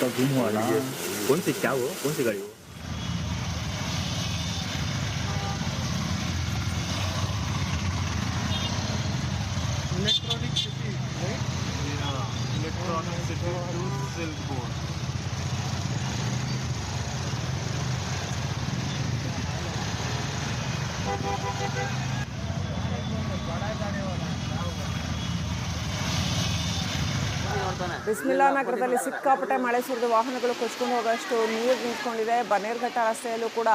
તો ઘૂમવાના ಬಿಸ್ಮಿಲ್ಲಾ ನಗರದಲ್ಲಿ ಸಿಕ್ಕಾಪಟ್ಟೆ ಮಳೆ ಸುರಿದು ವಾಹನಗಳು ಕೊಚ್ಕೊಂಡು ಹೋಗೋಷ್ಟು ನೀರು ನಿಂತ್ಕೊಂಡಿದೆ. ಬನೇರ್ಘಟ್ಟ ರಸ್ತೆಯಲ್ಲೂ ಕೂಡ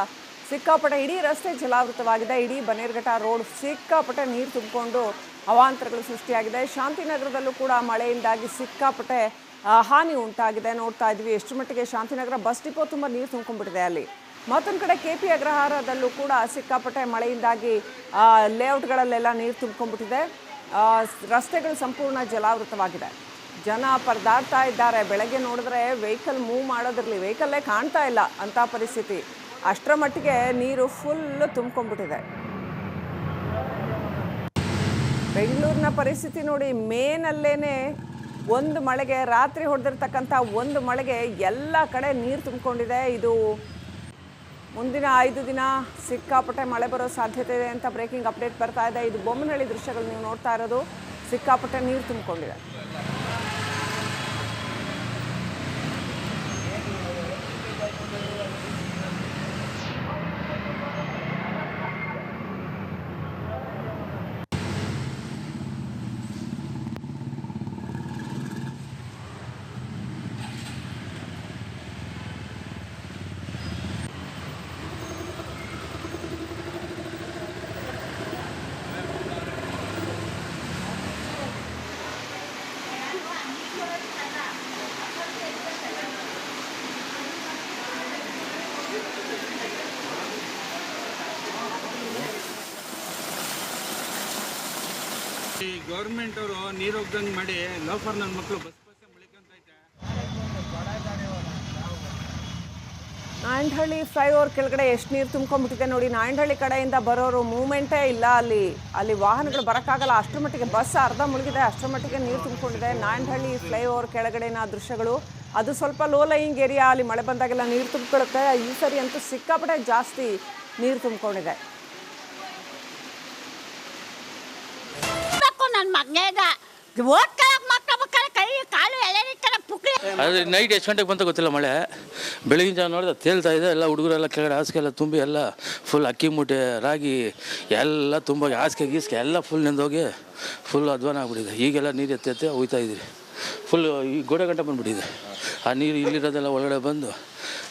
ಸಿಕ್ಕಾಪಟ್ಟೆ ಇಡೀ ರಸ್ತೆ ಜಲಾವೃತವಾಗಿದೆ. ಇಡೀ ಬನೇರ್ಘಟ್ಟ ರೋಡ್ ಸಿಕ್ಕಾಪಟ್ಟೆ ನೀರು ತುಂಬಿಕೊಂಡು ಅವಾಂತರಗಳು ಸೃಷ್ಟಿಯಾಗಿದೆ. ಶಾಂತಿನಗರದಲ್ಲೂ ಕೂಡ ಮಳೆಯಿಂದಾಗಿ ಸಿಕ್ಕಾಪಟ್ಟೆ ಹಾನಿ ಉಂಟಾಗಿದೆ. ನೋಡ್ತಾ ಇದ್ವಿ ಎಷ್ಟು ಮಟ್ಟಿಗೆ ಶಾಂತಿನಗರ ಬಸ್ ಡಿಪೋ ತುಂಬ ನೀರು ತುಂಬ್ಕೊಂಡ್ಬಿಟ್ಟಿದೆ ಅಲ್ಲಿ. ಮತ್ತೊಂದು ಕಡೆ ಕೆ ಪಿ ಅಗ್ರಹಾರದಲ್ಲೂ ಕೂಡ ಸಿಕ್ಕಾಪಟ್ಟೆ ಮಳೆಯಿಂದಾಗಿ ಲೇಔಟ್ಗಳಲ್ಲೆಲ್ಲ ನೀರು ತುಂಬ್ಕೊಂಡ್ಬಿಟ್ಟಿದೆ ರಸ್ತೆಗಳು ಸಂಪೂರ್ಣ ಜಲಾವೃತವಾಗಿದೆ. ಜನ ಪರದಾಡ್ತಾ ಇದ್ದಾರೆ. ಬೆಳಗ್ಗೆ ನೋಡಿದ್ರೆ ವೆಹಿಕಲ್ ಮೂವ್ ಮಾಡೋದಿರಲಿ ವೆಹಿಕಲ್ಲೇ ಕಾಣ್ತಾ ಇಲ್ಲ ಅಂಥ ಪರಿಸ್ಥಿತಿ. ಅಷ್ಟರ ಮಟ್ಟಿಗೆ ನೀರು ಫುಲ್ಲು ತುಂಬ್ಕೊಂಡ್ಬಿಟ್ಟಿದೆ ಬೆಂಗಳೂರಿನ ಪರಿಸ್ಥಿತಿ ನೋಡಿ ಮೇನಲ್ಲೇ ಒಂದು ಮಳೆಗೆ, ರಾತ್ರಿ ಹೊಡೆದಿರ್ತಕ್ಕಂಥ ಒಂದು ಮಳೆಗೆ ಎಲ್ಲ ಕಡೆ ನೀರು ತುಂಬಿಕೊಂಡಿದೆ. ಇದು ಮುಂದಿನ ಐದು ದಿನ ಸಿಕ್ಕಾಪಟ್ಟೆ ಮಳೆ ಬರೋ ಸಾಧ್ಯತೆ ಇದೆ ಅಂತ ಬ್ರೇಕಿಂಗ್ ಅಪ್ಡೇಟ್ ಬರ್ತಾ ಇದೆ. ಇದು ಬೊಮ್ಮನಹಳ್ಳಿ ದೃಶ್ಯಗಳು ನೀವು ನೋಡ್ತಾ ಇರೋದು. ಸಿಕ್ಕಾಪಟ್ಟೆ ನೀರು ತುಂಬಿಕೊಂಡಿದೆ. ಗೌರ್ಮೆಂಟ್ ಅವರು ನೀರು ಮಾಡಿ ಲೋಫರ್ ಮಕ್ಕಳು ಬಸ್ ನಾಯಂಡಹಳ್ಳಿ ಫ್ಲೈಓವರ್ ಕೆಳಗಡೆ ಎಷ್ಟು ನೀರು ತುಂಬ್ಕೊಂಡ್ಬಿಟ್ಟಿದೆ ನೋಡಿ. ನಾಯಂಡಹಳ್ಳಿ ಕಡೆಯಿಂದ ಬರೋರು ಮೂವ್ಮೆಂಟೇ ಇಲ್ಲ ಅಲ್ಲಿ. ಅಲ್ಲಿ ವಾಹನಗಳು ಬರೋಕ್ಕಾಗಲ್ಲ. ಅಷ್ಟರ ಮಟ್ಟಿಗೆ ಬಸ್ ಅರ್ಧ ಮುಳುಗಿದೆ. ಅಷ್ಟರ ಮಟ್ಟಿಗೆ ನೀರು ತುಂಬಿಕೊಂಡಿದೆ. ನಾಯಂಡಹಳ್ಳಿ ಫ್ಲೈಓವರ್ ಕೆಳಗಡೆನ ದೃಶ್ಯಗಳು. ಅದು ಸ್ವಲ್ಪ ಲೋ ಲೈಯಿಂಗ್ ಏರಿಯಾ ಅಲ್ಲಿ ಮಳೆ ಬಂದಾಗೆಲ್ಲ ನೀರು ತುಂಬಿಕೊಳ್ಳುತ್ತೆ. ಈ ಸರಿ ಅಂತೂ ಸಿಕ್ಕಾಪಟ್ಟೆ ಜಾಸ್ತಿ ನೀರು ತುಂಬಿಕೊಂಡಿದೆ. ನೈಟ್ ಎಷ್ಟು ಗಂಟೆಗೆ ಬಂತ ಗೊತ್ತಿಲ್ಲ ಮಳೆ? ಬೆಳಗಿನ ಜಾವ ನೋಡಿದ್ರೆ ತೇಲ್ತಾ ಇದೆ, ಎಲ್ಲ ಹುಡುಗರೆಲ್ಲ ಕೆಳಗಡೆ ಹಾಸಿಗೆ ಎಲ್ಲ ತುಂಬಿ ಎಲ್ಲ ಫುಲ್ ಅಕ್ಕಿ ಮೂಟೆ, ರಾಗಿ, ಎಲ್ಲ ತುಂಬ ಹಾಸಿಗೆ, ಗೀಸ್ಗೆ ಎಲ್ಲ ಫುಲ್ ನಿಂದೋಗಿ ಫುಲ್ ಅಧ್ವಾನ ಆಗ್ಬಿಟ್ಟಿದೆ. ಈಗೆಲ್ಲ ನೀರು ಎತ್ತೆ ಎತ್ತೆ ಹೋಗ್ತಾ ಇದ್ದೀರಿ. ಫುಲ್ ಈ ಗೋಡೆ ಗಂಟೆ ಬಂದುಬಿಟ್ಟಿದೆ. ಆ ನೀರು ಇಲ್ಲಿರೋದೆಲ್ಲ ಒಳಗಡೆ ಬಂದು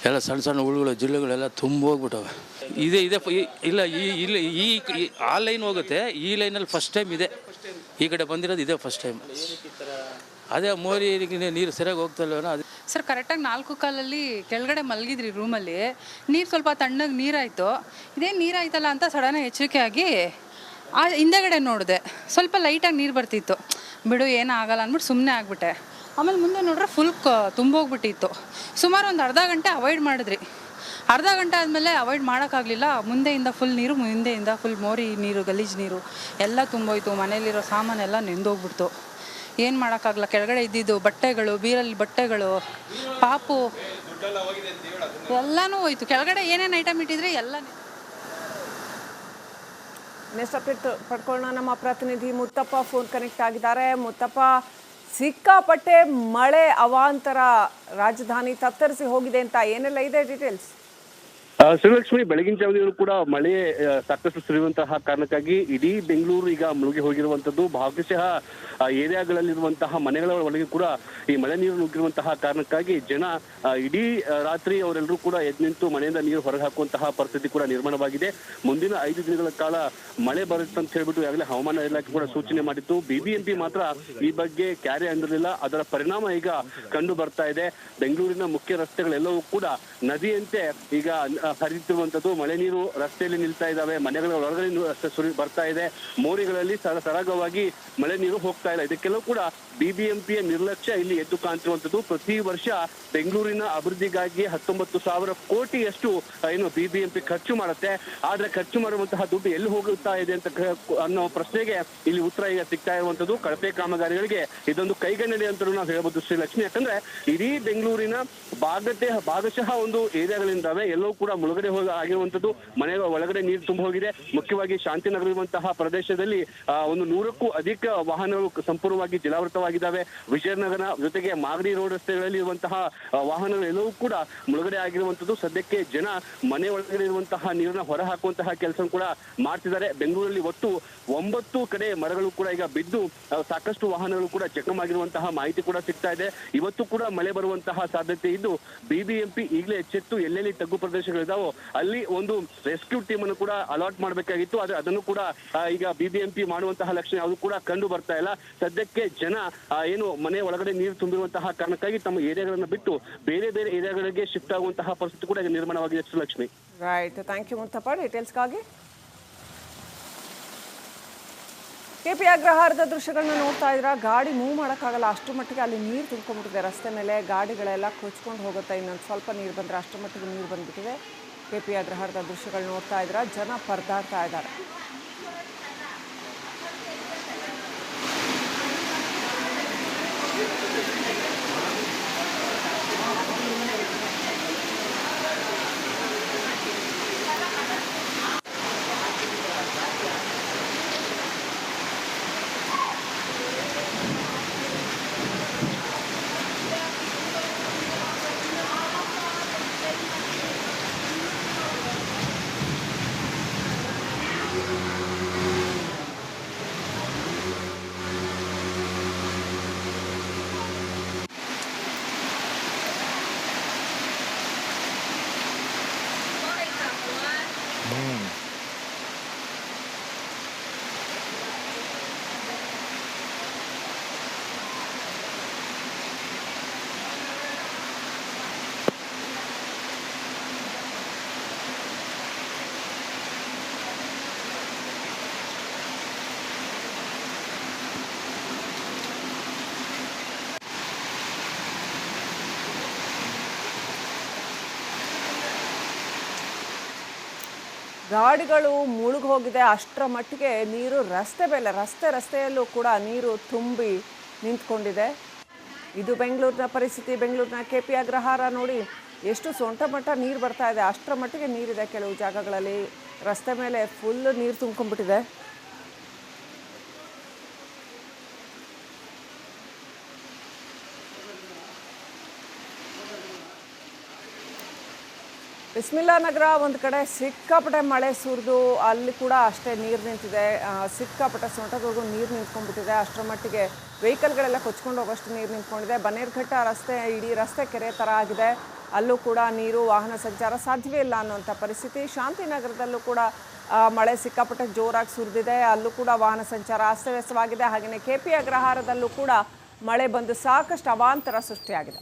ಎಲ್ಲ ಸಣ್ಣ ಸಣ್ಣ ಹುಳುಗಳು, ಜಿಲ್ಲೆಗಳೆಲ್ಲ ತುಂಬ ಹೋಗ್ಬಿಟ್ಟವೆ. ಇದೆ ಇದೆ ಇಲ್ಲ, ಈ, ಇಲ್ಲಿ ಈ- ಆ ಲೈನ್ ಹೋಗುತ್ತೆ, ಈ ಲೈನಲ್ಲಿ ಫಸ್ಟ್ ಟೈಮ್ ಇದೆ. ಈ ಕಡೆ ಬಂದಿರೋದು ಇದೇ ಫಸ್ಟ್ ಟೈಮ್ ಅದೇ ಮೋರಿ ನೀರು ಸರಿಯಾಗಿ ಹೋಗ್ತಲ್ವೇನೋ ಅದು. ಸರ್ ಕರೆಕ್ಟಾಗಿ ನಾಲ್ಕು ಕಾಲಲ್ಲಿ ಕೆಳಗಡೆ ಮಲಗಿದ್ರಿ ರೂಮಲ್ಲಿ ನೀರು ಸ್ವಲ್ಪ ತಣ್ಣಗೆ ನೀರಾಯಿತು. ಇದೇ ನೀರಾಯ್ತಲ್ಲ ಅಂತ ಸಡನ್ ಎಚ್ಚರಿಕೆ ಆಗಿ ಆ ಹಿಂದೆಗಡೆ ನೋಡಿದೆ. ಸ್ವಲ್ಪ ಲೈಟಾಗಿ ನೀರು ಬರ್ತಿತ್ತು. ಬಿಡು, ಏನೂ ಆಗಲ್ಲ ಅಂದ್ಬಿಟ್ಟು ಸುಮ್ಮನೆ ಆಗಿಬಿಟ್ಟೆ. ಆಮೇಲೆ ಮುಂದೆ ನೋಡ್ರೆ ಫುಲ್ ಕ ತುಂಬೋಗ್ಬಿಟ್ಟಿತ್ತು. ಸುಮಾರು ಒಂದು ಅರ್ಧ ಗಂಟೆ ಅವಾಯ್ಡ್ ಮಾಡಿದ್ರಿ. ಅರ್ಧ ಗಂಟೆ ಆದಮೇಲೆ ಅವಾಯ್ಡ್ ಮಾಡೋಕ್ಕಾಗಲಿಲ್ಲ. ಮುಂದೆಯಿಂದ ಫುಲ್ ನೀರು, ಮುಂದೆಯಿಂದ ಫುಲ್ ಮೋರಿ ನೀರು, ಗಲೀಜು ನೀರು ಎಲ್ಲ ತುಂಬೋಯ್ತು. ಮನೇಲಿರೋ ಸಾಮಾನೆಲ್ಲ ನೆಂದೋಗ್ಬಿಡ್ತು. ಏನು ಮಾಡೋಕ್ಕಾಗಲ್ಲ. ಕೆಳಗಡೆ ಇದ್ದಿದ್ದು ಬಟ್ಟೆಗಳು, ಬೀರಲ್ಲಿ ಬಟ್ಟೆಗಳು, ಪಾಪು ಎಲ್ಲನೂ ಹೋಯ್ತು. ಕೆಳಗಡೆ ಏನೇನು ಐಟಮ್ ಇಟ್ಟಿದ್ರೆ ಎಲ್ಲ ನೆಕ್ಸ್ಟ್ ಪಡ್ಕೊಳ್ಳೋಣ ನಮ್ಮ ಪ್ರತಿನಿಧಿ ಮುತ್ತಪ್ಪ ಫೋನ್ ಕನೆಕ್ಟ್ ಆಗಿದ್ದಾರೆ. ಮುತ್ತಪ್ಪ, ಸಿಕ್ಕಾಪಟ್ಟೆ ಮಳೆ, ಅವಾಂತರ ರಾಜಧಾನಿ ತತ್ತರಿಸಿ ಹೋಗಿದೆ ಅಂತ ಏನೆಲ್ಲ ಇದೆ ಡೀಟೇಲ್ಸ್ ಶ್ರೀಲಕ್ಷ್ಮಿ, ಬೆಳಗಿನ ಜಾವದಿಂದಲೂ ಕೂಡ ಮಳೆ ಸಾಕಷ್ಟು ಸುರಿಯುವಂತಹ ಕಾರಣಕ್ಕಾಗಿ ಇಡೀ ಬೆಂಗಳೂರು ಈಗ ಮುಳುಗಿ ಹೋಗಿರುವಂತದ್ದು ಭಾಗಶಃ ಏರಿಯಾಗಳಲ್ಲಿರುವಂತಹ ಮನೆಗಳ ಒಳಗೆ ಕೂಡ ಈ ಮಳೆ ನೀರು ನುಗ್ಗಿರುವಂತಹ ಕಾರಣಕ್ಕಾಗಿ ಜನ ಇಡೀ ರಾತ್ರಿ ಅವರೆಲ್ಲರೂ ಕೂಡ ಎದ್ದು ನಿಂತು ಮನೆಯಿಂದ ನೀರು ಹೊರಗೆ ಹಾಕುವಂತಹ ಪರಿಸ್ಥಿತಿ ಕೂಡ ನಿರ್ಮಾಣವಾಗಿದೆ. ಮುಂದಿನ ಐದು ದಿನಗಳ ಕಾಲ ಮಳೆ ಬರುತ್ತೆ ಅಂತ ಹೇಳ್ಬಿಟ್ಟು ಈಗಾಗಲೇ ಹವಾಮಾನ ಇಲಾಖೆ ಕೂಡ ಸೂಚನೆ ಮಾಡಿತ್ತು. ಬಿಬಿಎಂಪಿ ಮಾತ್ರ ಈ ಬಗ್ಗೆ ಕ್ಯಾರೆ ಅಂದಿರಲಿಲ್ಲ. ಅದರ ಪರಿಣಾಮ ಈಗ ಕಂಡು ಬರ್ತಾ ಇದೆ. ಬೆಂಗಳೂರಿನ ಮುಖ್ಯ ರಸ್ತೆಗಳೆಲ್ಲವೂ ಕೂಡ ನದಿಯಂತೆ ಈಗ ಆ, ಹರಿಯುತ್ತಿರುವಂತದ್ದು ಮಳೆ ನೀರು ರಸ್ತೆಯಲ್ಲಿ ನಿಲ್ತಾ ಇದ್ದಾವೆ. ಮನೆಗಳ ಒಳಗಡೆ ಸುರಿ ಬರ್ತಾ ಇದೆ. ಮೋರಿಗಳಲ್ಲಿ ಸರ ಸರಾಗವಾಗಿ ಮಳೆ ನೀರು ಹೋಗ್ತಾ ಇಲ್ಲ. ಇದಕ್ಕೆಲ್ಲವೂ ಕೂಡ ಬಿಬಿಎಂಪಿಯ ನಿರ್ಲಕ್ಷ್ಯ ಇಲ್ಲಿ ಎದ್ದು ಕಾಣ್ತಿರುವಂತದ್ದು ಪ್ರತಿ ವರ್ಷ ಬೆಂಗಳೂರಿನ ಅಭಿವೃದ್ಧಿಗಾಗಿ ಹತ್ತೊಂಬತ್ತು ಸಾವಿರ ಕೋಟಿಯಷ್ಟು ಏನು ಬಿಬಿಎಂಪಿ ಖರ್ಚು ಮಾಡುತ್ತೆ. ಆದ್ರೆ ಖರ್ಚು ಮಾಡುವಂತಹ ದುಡ್ಡು ಎಲ್ಲಿ ಹೋಗುತ್ತಾ ಇದೆ ಅಂತ ಅನ್ನೋ ಪ್ರಶ್ನೆಗೆ ಇಲ್ಲಿ ಉತ್ತರ ಈಗ ಸಿಗ್ತಾ ಇರುವಂತದ್ದು ಕಳಪೆ ಕಾಮಗಾರಿಗಳಿಗೆ ಇದೊಂದು ಕೈಗನ್ನಡಿ ಅಂತ ನಾವು ಹೇಳ್ಬೋದು ಶ್ರೀಲಕ್ಷ್ಮಿ ಯಾಕಂದ್ರೆ ಇಡೀ ಬೆಂಗಳೂರಿನ ಭಾಗತೆ ಭಾಗಶಃ ಒಂದು ಏರಿಯಾಗಳಿಂದಾವೆ. ಎಲ್ಲವೂ ಕೂಡ ಮುಳುಗಡೆ ಹೋಗಿ ಆಗಿರುವಂತದ್ದು ಮನೆ ಒಳಗಡೆ ನೀರು ತುಂಬ ಹೋಗಿದೆ. ಮುಖ್ಯವಾಗಿ ಶಾಂತಿನಗರ ಇರುವಂತಹ ಪ್ರದೇಶದಲ್ಲಿ ಒಂದು ನೂರಕ್ಕೂ ಅಧಿಕ ವಾಹನಗಳು ಸಂಪೂರ್ಣವಾಗಿ ಜಲಾವೃತವಾಗಿದ್ದಾವೆ. ವಿಜಯನಗರ ಜೊತೆಗೆ ಮಾಗಡಿ ರೋಡ್ ರಸ್ತೆಗಳಲ್ಲಿ ಇರುವಂತಹ ವಾಹನಗಳು ಎಲ್ಲವೂ ಕೂಡ ಮುಳುಗಡೆ ಆಗಿರುವಂತದ್ದು. ಸದ್ಯಕ್ಕೆ ಜನ ಮನೆ ಒಳಗಡೆ ಇರುವಂತಹ ನೀರನ್ನ ಹೊರ ಹಾಕುವಂತಹ ಕೆಲಸ ಕೂಡ ಮಾಡ್ತಿದ್ದಾರೆ. ಬೆಂಗಳೂರಲ್ಲಿ ಒಟ್ಟು ಒಂಬತ್ತು ಕಡೆ ಮರಗಳು ಕೂಡ ಈಗ ಬಿದ್ದು ಸಾಕಷ್ಟು ವಾಹನಗಳು ಕೂಡ ಜಖಮ್ ಆಗಿರುವಂತಹ ಮಾಹಿತಿ ಕೂಡ ಸಿಗ್ತಾ ಇದೆ. ಇವತ್ತು ಕೂಡ ಮಳೆ ಬರುವಂತಹ ಸಾಧ್ಯತೆ ಇದ್ದು, ಬಿಬಿಎಂಪಿ ಈಗಲೇ ಎಚ್ಚೆತ್ತು ಎಲ್ಲೆಲ್ಲಿ ತಗ್ಗು ಪ್ರದೇಶಗಳಿದಾವೋ ಅಲ್ಲಿ ಒಂದು ರೆಸ್ಕ್ಯೂ ಟೀಮ್ ಅನ್ನು ಕೂಡ ಅಲಾಟ್ ಮಾಡಬೇಕಾಗಿತ್ತು. ಆದ್ರೆ ಅದನ್ನು ಕೂಡ ಈಗ ಬಿಬಿಎಂಪಿ ಮಾಡುವಂತಹ ಲಕ್ಷಣ ಯಾವುದು ಕೂಡ ಕಂಡು ಬರ್ತಾ ಇಲ್ಲ. ಸದ್ಯಕ್ಕೆ ಜನ ಏನು ಮನೆ ಒಳಗಡೆ ನೀರು ತುಂಬಿರುವಂತಹ ಕಾರಣಕ್ಕಾಗಿ ತಮ್ಮ ಏರಿಯಾಗಳನ್ನು ಬಿಟ್ಟು ಬೇರೆ ಬೇರೆ ಏರಿಯಾಗಳಿಗೆ ಶಿಫ್ಟ್ ಆಗುವಂತಹ ಪರಿಸ್ಥಿತಿ ಕೂಡ ನಿರ್ಮಾಣವಾಗಿದೆ Lakshmi right thank you Muttappa ಡೀಟೇಲ್ಸ್ಗಾಗಿ KP ಅಗ್ರಹಾರದ ದೃಶ್ಯಗಳನ್ನ ನೋಡ್ತಾ ಇದ್ರ. ಗಾಡಿ ಮೂವ್ ಮಾಡೋಕ್ಕಾಗಲ್ಲ. ಅಷ್ಟು ಮಟ್ಟಿಗೆ ಅಲ್ಲಿ ನೀರು ತುಂಬ್ಕೊಂಡ್ಬಿಟ್ಟಿದೆ. ರಸ್ತೆ ಮೇಲೆ ಗಾಡಿಗಳೆಲ್ಲ ಕೊಚ್ಕೊಂಡು ಹೋಗುತ್ತೆ. ಇನ್ನೊಂದು ಸ್ವಲ್ಪ ನೀರು ಬಂದರೆ ಅಷ್ಟು ಮಟ್ಟಿಗೆ ನೀರು ಬಂದ್ಬಿಟ್ಟಿದೆ. ಕೆಪಿ ಅಗ್ರಹಾರದ ದೃಶ್ಯಗಳು ನೋಡ್ತಾ ಇದ್ರ. ಜನ ಪರದಾಡ್ತಾ ಇದ್ದಾರೆ. ಗಾಡಿಗಳು ಮುಳುಗಿ ಹೋಗಿದೆ. ಅಷ್ಟರ ಮಟ್ಟಿಗೆ ನೀರು ರಸ್ತೆ ಮೇಲೆ, ರಸ್ತೆ ರಸ್ತೆಯಲ್ಲೂ ಕೂಡ ನೀರು ತುಂಬಿ ನಿಂತ್ಕೊಂಡಿದೆ. ಇದು ಬೆಂಗಳೂರಿನ ಪರಿಸ್ಥಿತಿ. ಬೆಂಗಳೂರಿನ ಕೆ ಪಿ ಅಗ್ರಹಾರ ನೋಡಿ ಎಷ್ಟು ಸೊಂಟ ಮಟ್ಟ ನೀರು ಬರ್ತಾ ಇದೆ. ಅಷ್ಟರ ಮಟ್ಟಿಗೆ ನೀರಿದೆ. ಕೆಲವು ಜಾಗಗಳಲ್ಲಿ ರಸ್ತೆ ಮೇಲೆ ಫುಲ್ ನೀರು ತುಂಬ್ಕೊಂಡ್ಬಿಟ್ಟಿದೆ. ಬಿಸ್ಮಿಲ್ಲಾ ನಗರ ಒಂದು ಕಡೆ ಸಿಕ್ಕಾಪಟ್ಟೆ ಮಳೆ ಸುರಿದು, ಅಲ್ಲಿ ಕೂಡ ಅಷ್ಟೇ ನೀರು ನಿಂತಿದೆ. ಸಿಕ್ಕಾಪಟ್ಟೆ ಸೊಂಟದವರೆಗೂ ನೀರು ನಿಂತ್ಕೊಂಡ್ಬಿಟ್ಟಿದೆ. ಅಷ್ಟರ ಮಟ್ಟಿಗೆ ವೆಹಿಕಲ್ಗಳೆಲ್ಲ ಕೊಚ್ಕೊಂಡು ಹೋಗೋಷ್ಟು ನೀರು ನಿಂತ್ಕೊಂಡಿದೆ. ಬನ್ನೇರ್ಘಟ್ಟ ರಸ್ತೆ, ಇಡೀ ರಸ್ತೆ ಕೆರೆ ಥರ ಆಗಿದೆ. ಅಲ್ಲೂ ಕೂಡ ನೀರು, ವಾಹನ ಸಂಚಾರ ಸಾಧ್ಯವೇ ಇಲ್ಲ ಅನ್ನುವಂಥ ಪರಿಸ್ಥಿತಿ. ಶಾಂತಿನಗರದಲ್ಲೂ ಕೂಡ ಮಳೆ ಸಿಕ್ಕಾಪಟ್ಟೆ ಜೋರಾಗಿ ಸುರಿದಿದೆ. ಅಲ್ಲೂ ಕೂಡ ವಾಹನ ಸಂಚಾರ ಅಸ್ತವ್ಯಸ್ತವಾಗಿದೆ. ಹಾಗೆಯೇ ಕೆ ಪಿ ಅಗ್ರಹಾರದಲ್ಲೂ ಕೂಡ ಮಳೆ ಬಂದು ಸಾಕಷ್ಟು ಅವಾಂತರ ಸೃಷ್ಟಿಯಾಗಿದೆ.